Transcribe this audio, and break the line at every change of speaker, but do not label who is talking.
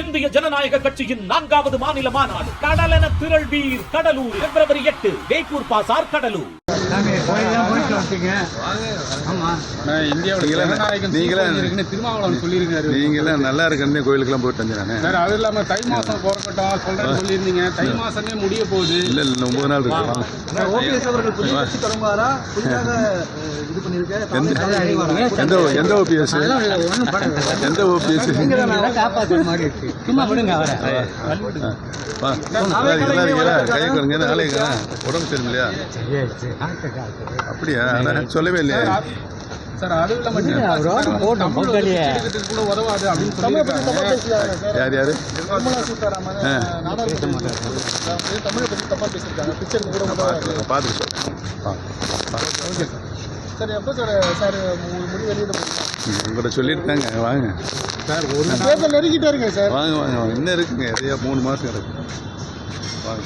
இந்திய ஜனநாயக கட்சியின் நான்காவது மாநில மாநாடு கடலென திரள்வீர் கடலூர். பிப்ரவரி எட்டு வேப்பூர் பாசார் கடலூர்.
நீங்களே- நல்லா இருக்குன்னு கோயிலுக்கெல்லாம் போயிட்டு வந்தேன்
சார் அது இல்லாம தை மாசம் பிறக்கட்டும் சொல்றேன்னு சொல்லியிருந்தீங்க. தை மாசமே முடிய போகுது.
இல்ல இல்ல ஒன்பது நாள் இருக்கு. எந்த எந்த எந்த ஓபிஎஸ்? எந்த ஓபிஎஸ்?
காப்பாற்றுற மாதிரி இருக்கு. சும்மா விடுங்க அவரை.
வா. எல்லாரும் இருக்கீங்களா? கை கொடுங்க நாளைக்கு உடம்பு சரியில்லையா? அப்படியா? நான் சொல்லவே இல்லையா.
சார் அது இல்லாம
அவரோட போட்டோம்
கூட உதவாது அப்படின்னு சொல்லியிருக்காங்க.
யார் யாரு?
நிர்மலா சீதாராமன் தமிழை பற்றி பேசியிருக்காங்க பிக்சருக்கு கூட உதவாது.
வா, வா.
சார் எப்போ சார் சார் முடிவு வெளியிட போறீங்க?
ம், உங்கள்கிட்ட சொல்லியிருக்காங்க. வாங்க.
சார் ஒரு
தேர்தல் நெருங்கிட்டே சார்.
வாங்க வாங்க வாங்க. இன்னும் இருக்குங்க. நிறையா மூணு மாதம் இருக்கு. வாங்க.